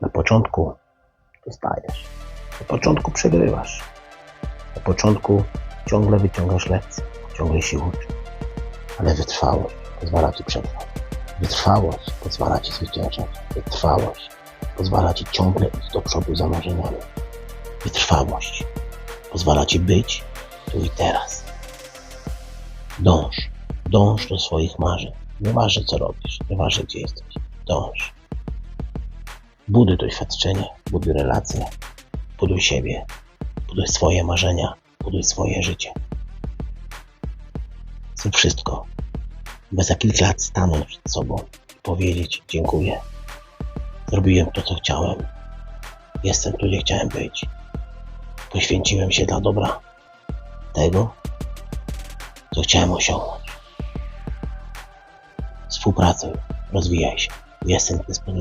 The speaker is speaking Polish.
Na początku dostajesz. Na początku przegrywasz. Na początku ciągle wyciągasz lekcje, ciągle się uczysz. Ale wytrwałość pozwala ci przetrwać. Wytrwałość pozwala ci zwyciężać. Wytrwałość pozwala ci ciągle iść do przodu za marzeniami. Wytrwałość pozwala ci być tu i teraz. Dąż, dąż do swoich marzeń. Nieważne co robisz, nieważne gdzie jesteś. Dąż. Buduj doświadczenie, buduj relacje, buduj siebie, buduj swoje marzenia, buduj swoje życie. Zrób wszystko, by za kilka lat stanąć przed sobą i powiedzieć dziękuję. Zrobiłem to, co chciałem. Jestem tu, gdzie chciałem być. Poświęciłem się dla dobra tego, co chciałem osiągnąć. Współpracuj, rozwijaj się. Jestem do dyspozycji.